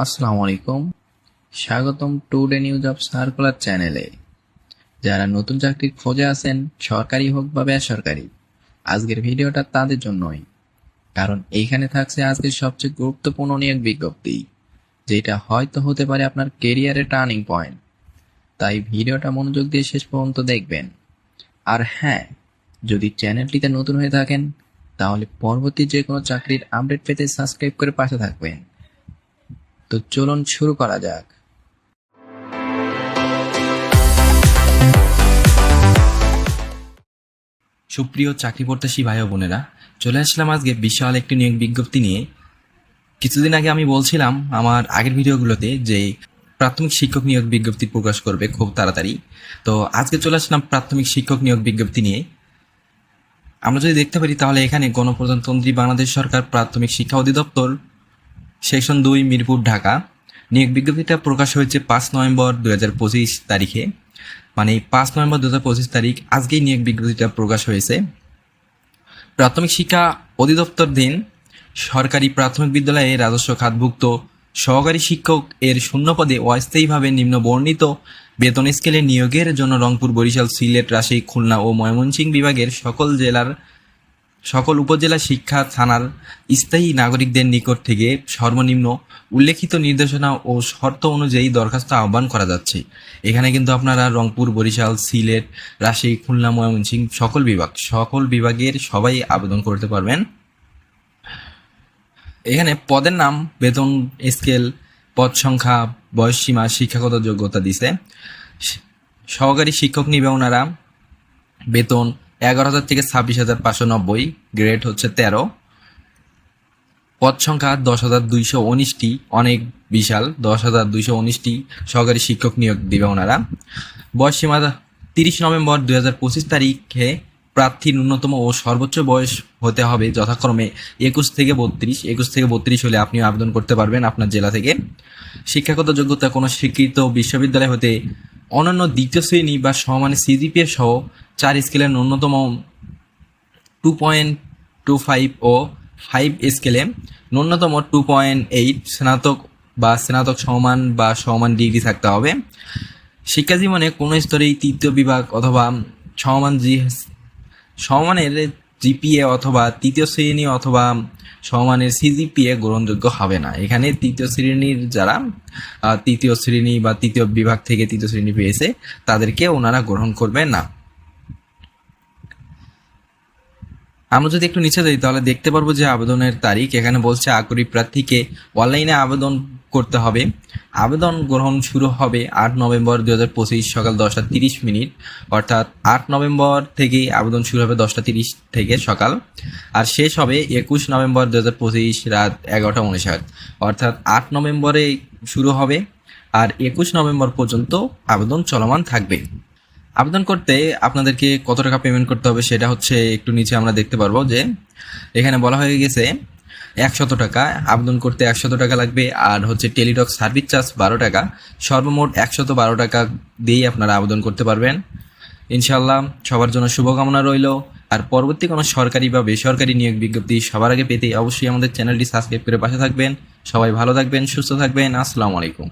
আসসালামু আলাইকুম স্বাগতম টুডে নিউজ অফ সার্কুলার চ্যানেলে। যারা নতুন চাকরির খোঁজে আছেন, সরকারি হোক বা বেসরকারি, আজকের ভিডিওটা তাদের জন্যই। কারণ এইখানে থাকছে আজকের সবচেয়ে গুরুত্বপূর্ণ নিয়োগ বিজ্ঞপ্তি, যেটা হয়তো হতে পারে আপনার কেরিয়ারের টার্নিং পয়েন্ট। তাই ভিডিওটা মনোযোগ দিয়ে শেষ পর্যন্ত দেখবেন। আর হ্যাঁ যদি চ্যানেলটিতে নতুন হয়ে থাকেন, তাহলে পরবর্তী যে কোনো চাকরির আপডেট পেতে সাবস্ক্রাইব করে পাশে থাকবেন। তো চলুন শুরু করা যাক। সুপ্রিয় চাকরি প্রত্যাশী ভাই বোনেরা, চলে আসলাম আজকে বিশাল একটি নিয়োগ বিজ্ঞপ্তি নিয়ে। কিছুদিন আগে আমি বলছিলাম আমার আগের ভিডিওগুলোতে যে প্রাথমিক শিক্ষক নিয়োগ বিজ্ঞপ্তি প্রকাশ করবে খুব তাড়াতাড়ি। তো আজকে চলে আসলাম প্রাথমিক শিক্ষক নিয়োগ বিজ্ঞপ্তি নিয়ে। আমরা যদি দেখতে পারি তাহলে এখানে গণপ্রজাতন্ত্রী বাংলাদেশ সরকার প্রাথমিক শিক্ষা অধিদপ্তর সেকশন দুই, মিরপুর, ঢাকা। নিয়োগ বিজ্ঞপ্তিটা প্রকাশ হয়েছে পাঁচ নভেম্বর দু হাজার পঁচিশ তারিখে। মানে পাঁচ নভেম্বর দু হাজার পঁচিশ তারিখ আজকেই নিয়োগ বিজ্ঞপ্তিটা প্রকাশ হয়েছে। প্রাথমিক শিক্ষা অধিদপ্তর দিন সরকারি প্রাথমিক বিদ্যালয়ে রাজস্ব খাতভুক্ত সহকারী শিক্ষক এর শূন্য পদে অস্থায়ীভাবে নিম্ন বর্ণিত বেতন স্কেলে নিয়োগের জন্য রংপুর, বরিশাল, সিলেট, রাজশাহী, খুলনা ও ময়মনসিংহ বিভাগের সকল জেলার সকল উপজেলা শিক্ষা থানার স্থায়ী নাগরিকদের নিকট থেকে সর্বনিম্ন উল্লেখিত নির্দেশনা ও শর্ত অনুযায়ী দরখাস্ত আহ্বান করা যাচ্ছে। এখানে কিন্তু আপনারা রংপুর, বরিশাল, সিলেট, রাজশাহী, খুলনা, ময়মনসিংহ সকল বিভাগ, সকল বিভাগের সবাই আবেদন করতে পারবেন। এখানে পদের নাম, বেতন, স্কেল, পদ সংখ্যা, বয়স সীমা, শিক্ষাগত যোগ্যতা দিছে। সহকারী শিক্ষক নিবে ওনারা বেতন এগারো হাজার থেকে ছাব্বিশ হাজার পাঁচশো নব্বই গ্রেড হচ্ছে তেরো। পদ সংখ্যা দশ হাজার দুইশো উনিশটি, অনেক বিশাল। দশ হাজার দুইশো উনিশটি সহকারী শিক্ষক নিয়োগ দিবে ওনারা। বয়স সীমা তিরিশ নভেম্বর দুই হাজার পঁচিশ তারিখে প্রার্থীর ন্যূনতম ও সর্বোচ্চ বয়স হতে হবে যথাক্রমে একুশ থেকে বত্রিশ। একুশ থেকে বত্রিশ হলে আপনি আবেদন করতে পারবেন আপনার জেলা থেকে। শিক্ষাগত যোগ্যতা কোনো স্বীকৃত বিশ্ববিদ্যালয় হতে অন্যান্য দ্বিতীয় শ্রেণি বা সমানে সিজিপিএ সহ চার স্কেলের ন্যূনতম টু পয়েন্ট টু ফাইভ ও ফাইভ স্কেলে ন্যূনতম টু পয়েন্ট এইট স্নাতক বা স্নাতক সমান বা সমান ডিগ্রি থাকতে হবে। শিক্ষা জীবনে কোনো স্তরেই তৃতীয় বিভাগ অথবা সমান জি সমানের জিপিএ অথবা তৃতীয় শ্রেণি অথবা সমানের সিজিপিএ গ্রহণযোগ্য হবে না। এখানে তৃতীয় শ্রেণির যারা তৃতীয় শ্রেণি বা তৃতীয় বিভাগ থেকে তৃতীয় শ্রেণি পেয়েছে, তাদেরকে ওনারা গ্রহণ করবেন না। আমরা যদি একটু নিচে যাই, তাহলে দেখতে পারব যে আবেদনের তারিখ। এখানে বলছে আগ্রহী প্রার্থীকে অনলাইনে আবেদন করতে হবে। আবেদন গ্রহণ শুরু হবে আট নভেম্বর দু হাজার পঁচিশ সকাল দশটা তিরিশ মিনিট। অর্থাৎ আট নভেম্বর থেকেই আবেদন শুরু হবে দশটা তিরিশ থেকে সকাল। আর শেষ হবে একুশ নভেম্বর দু হাজার পঁচিশ রাত এগারোটা উনষাট অর্থাৎ আট নভেম্বরে শুরু হবে। আর একুশ নভেম্বর পর্যন্ত আবেদন চলমান থাকবে। আবেদন করতে আপনাদেরকে কত টাকা পেমেন্ট করতে হবে সেটা হচ্ছে একটু নিচে আমরা দেখতে পারব যে এখানে বলা হয়ে গেছে একশত টাকা, আবেদন করতে একশত টাকা লাগবে আর হচ্ছে টেলিটক সার্ভিস চার্জ বারো টাকা। সর্বমোট একশত বারো টাকা দিয়েই আপনারা আবেদন করতে পারবেন। ইনশাল্লাহ সবার জন্য শুভকামনা রইল। আর পরবর্তী কোনো সরকারি বা বেসরকারি নিয়োগ বিজ্ঞপ্তি সবার আগে পেতে অবশ্যই আমাদের চ্যানেলটি সাবস্ক্রাইব করে পাশে থাকবেন। সবাই ভালো থাকবেন, সুস্থ থাকবেন। আসসালামু আলাইকুম।